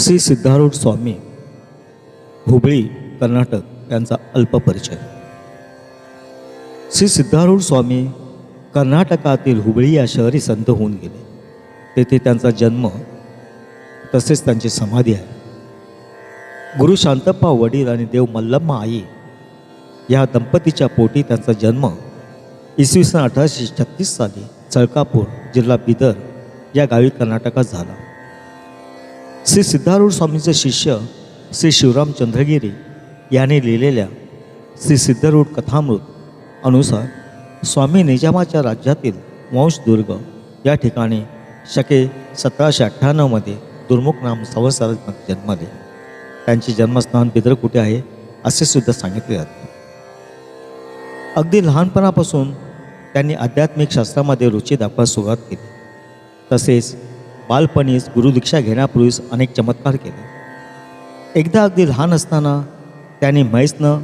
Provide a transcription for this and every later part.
श्री सिद्धारूढ स्वामी हुबळी कर्नाटक यांचा अल्प परिचय. श्री सिद्धारूढ स्वामी कर्नाटकातील हुबळी या शहरी संत होऊन गेले. तेथे त्यांचा जन्म तसेच त्यांची समाधी आहे. गुरु शांतप्पा वडील आणि देव मल्लम्मा आई या दंपतीच्या पोटी त्यांचा जन्म इसवी सन अठराशे छत्तीस साली चळकापूर जिल्हा बिदर या गावी कर्नाटकात झाला. श्री सिद्धारूढ स्वामींचे शिष्य श्री शिवराम चंद्रगिरी यांनी लिहिलेल्या श्री सिद्धरूढ कथामृत अनुसार स्वामी निजामाच्या राज्यातील वंशदुर्ग या ठिकाणी शके सतराशे अठ्ठ्याण्णवमध्ये दुर्मुख नाम संवत्सरात जन्मले त्यांचे जन्मस्थान बिदर कुठे आहे असे सुद्धा सांगितले जाते. अगदी लहानपणापासून त्यांनी आध्यात्मिक शास्त्रामध्ये रुची दाखवायला सुरुवात केली. तसेच बालपणीच गुरुदीक्षा घेण्यापूर्वीच अनेक चमत्कार केले. एकदा अगदी लहान असताना त्यांनी म्हैसनं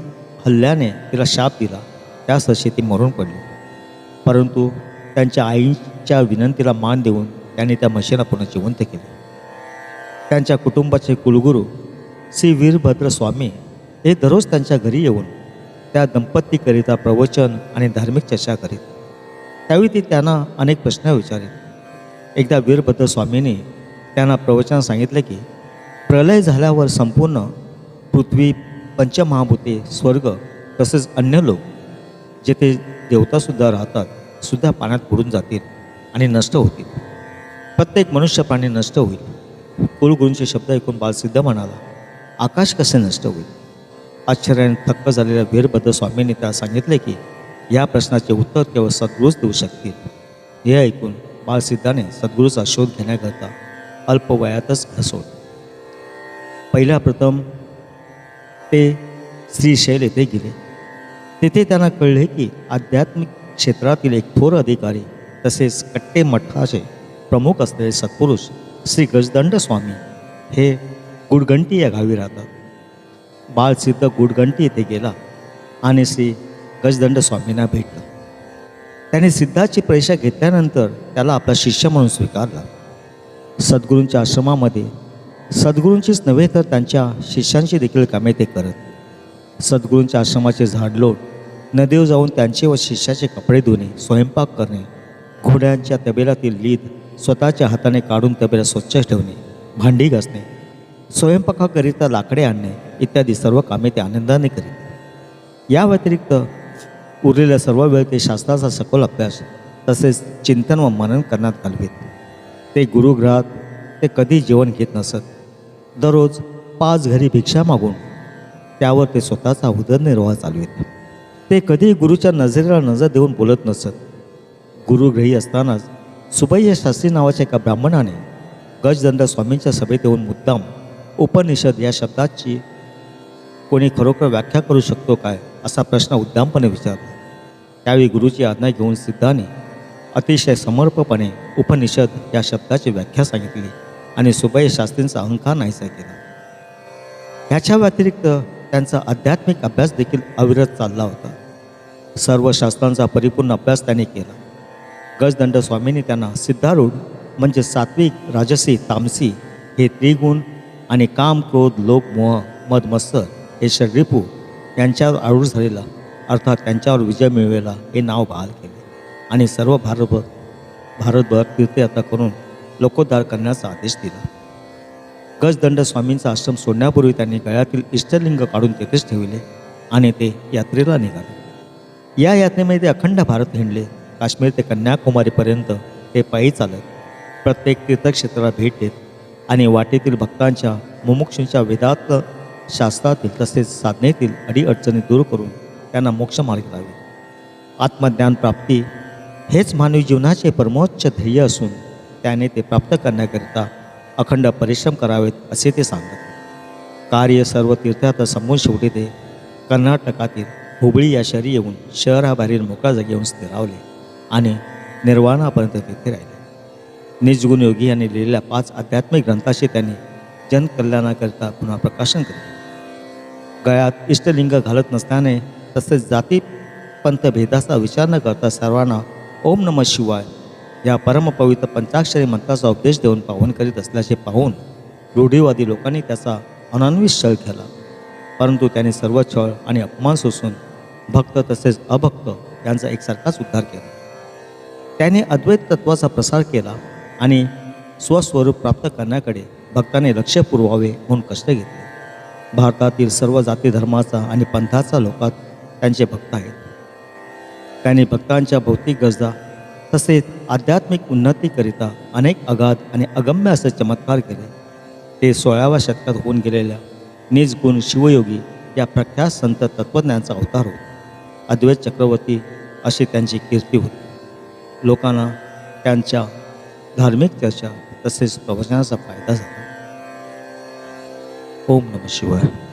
हल्ल्याने तिला शाप दिला. त्यास ती मरून पडली. परंतु त्यांच्या आईच्या विनंतीला मान देऊन त्यांनी त्या म्हशीला पुन्हा जिवंत केले. त्यांच्या कुटुंबाचे कुलगुरू श्री वीरभद्र स्वामी हे दररोज त्यांच्या घरी येऊन त्या दंपतीकरिता प्रवचन आणि धार्मिक चर्चा करीत. त्यावेळी ते त्यांना अनेक प्रश्न विचारित. एकदा वीरभद्र स्वामींनी त्यांना प्रवचन सांगितले की प्रलय झाल्यावर संपूर्ण पृथ्वी पंचमहाभूते स्वर्ग तसेच अन्य लोक जेथे देवतासुद्धा राहतात सुद्धा पाण्यात बुडून जातील आणि नष्ट होतील. प्रत्येक मनुष्य प्राणी नष्ट होईल. कुलगुरूंचे शब्द ऐकून बालसिद्ध म्हणाला आकाश कसे नष्ट होईल? आश्चर्याने थक्क झालेल्या वीरभद्र स्वामींनी त्याला सांगितले की या प्रश्नाचे उत्तर केवळ सद्गुरूच देऊ शकतील. हे ऐकून बालसिद्धाने सद्गुरूचा शोध घेण्याकरता अल्पवयातच घसवलं पहिल्या प्रथम ते श्रीशैल येथे गेले. तेथे त्यांना कळले की आध्यात्मिक क्षेत्रातील एक थोर अधिकारी तसेच कट्टे मठाचे प्रमुख असलेले सत्पुरुष श्री गजदंड स्वामी हे गुडगंटी या गावी राहतात. बाळसिद्ध गुडगंटी येथे गेला आणि श्री गजदंड स्वामींना भेटला. त्याने सिद्धाची परीक्षा घेतल्यानंतर त्याला आपला शिष्य म्हणून स्वीकारला. सद्गुरूंच्या आश्रमामध्ये सद्गुरूंचीच नव्हे तर त्यांच्या शिष्यांची देखील कामे ते करत. सद्गुरूंच्या आश्रमाचे झाडलोट नदीवर जाऊन त्यांचे व शिष्याचे कपडे धुणे स्वयंपाक करणे घोड्यांच्या तबेलातील लीद स्वतःच्या हाताने काढून तबेला स्वच्छ ठेवणे भांडी घासणे स्वयंपाकाकरिता लाकडे आणणे इत्यादी सर्व कामे ते आनंदाने करीत. या व्यतिरिक्त उरलेल्या सर्व वेळ ते शास्त्राचा सखोल अभ्यास तसेच चिंतन व मनन करण्यात घालवीत. ते गुरुगृहात ते कधी जेवण घेत नसत. दररोज पाच घरी भिक्षा मागून त्यावर ते स्वतःचा उदरनिर्वाह चालवीत. ते कधी गुरुच्या नजरेला नजर देऊन बोलत नसत. गुरुग्रही असतानाच सुबैय शास्त्री नावाच्या एका ब्राह्मणाने गजदंड स्वामींच्या सभेत येऊन मुद्दाम उपनिषद या शब्दाची कोणी खरोखर व्याख्या करू शकतो काय असा प्रश्न उद्दामपणे विचारला. त्यावेळी गुरुची आज्ञा घेऊन सिद्धाने अतिशय समर्पपणे उपनिषद या शब्दाची व्याख्या सांगितली आणि सुबय शास्त्रींचा अहंकार नाहीसा केला. याच्या व्यतिरिक्त त्यांचा आध्यात्मिक अभ्यास देखील अविरत चालला होता. सर्व शास्त्रांचा परिपूर्ण अभ्यास त्यांनी केला. गजदंड स्वामींनी त्यांना सिद्धारूढ म्हणजे सात्विक राजसी तामसी हे त्रिगुण आणि काम क्रोध लोभ मोह मद हे शरीपू यांच्यावर आरूढ झालेला अर्थात त्यांच्यावर विजय मिळवेला हे नाव बहाल केले. आणि सर्व भारतभर भारतभर तीर्थयात्रा करून लोकोद्धार करण्याचा आदेश दिला. गजदंड स्वामींचा आश्रम सोडण्यापूर्वी त्यांनी गळ्यातील इष्टलिंग काढून तेथेच ठेवले आणि ते यात्रेला निघाले. या यात्रेमध्ये ते अखंड भारत हिंडले. काश्मीर ते कन्याकुमारीपर्यंत ते पायी चालत प्रत्येक तीर्थक्षेत्राला भेट देत आणि वाटेतील भक्तांच्या मुमुक्षूंच्या वेदात शास्त्रातील तसेच साधनेतील अडीअडचणी दूर करून त्यांना मोक्षमार्ग लावे आत्मज्ञान प्राप्ती हेच मानवी जीवनाचे परमोच्च ध्येय असून त्याने ते प्राप्त करण्याकरिता अखंड परिश्रम करावेत असे ते सांगत कार्य सर्व तीर्थात संपून शेवटी ते कर्नाटकातील हुबळी या शहरी येऊन शहराबाहेरील मोकळा जागी येऊन स्थिरावले आणि निर्वाणापर्यंत तेथे राहिले. निजगुण योगी यांनी लिहिलेल्या पाच आध्यात्मिक ग्रंथाशी त्यांनी जनकल्याणाकरिता पुन्हा प्रकाशन केले. गळ्यात इष्टलिंग घालत नसल्याने तसेच जाती पंथभेदाचा विचार न करता सर्वांना ओम नम शिवाय. या परमपवित्र पंचाक्षरी मंत्राचा उपदेश देऊन पावन करीत असल्याचे पाहून रूढीवादी लोकांनी त्याचा अनान्वित छळ केला. परंतु त्याने सर्व छळ आणि अपमान सोसून भक्त तसेच अभक्त यांचा एकसारखाच उद्धार केला. त्याने अद्वैत तत्वाचा प्रसार केला आणि स्वस्वरूप प्राप्त करण्याकडे भक्ताने लक्ष पुरवावे म्हणून कष्ट घेतले. भारतातील सर्व जाती धर्माचा आणि पंथाचा लोकात त्यांचे भक्त आहेत. त्यांनी भक्तांच्या भौतिक गरजा तसेच आध्यात्मिक उन्नतीकरिता अनेक अगाध आणि अगम्य असे चमत्कार केले. ते सोळाव्या शतकात होऊन गेलेल्या निजगुण शिवयोगी या प्रख्यात संत तत्त्वज्ञांचा अवतार होता. अद्वैत चक्रवर्ती अशी त्यांची कीर्ती होती. लोकांना त्यांच्या धार्मिक चर्चा तसेच प्रवचनाचा फायदा झाला. ओम नम शिवाय.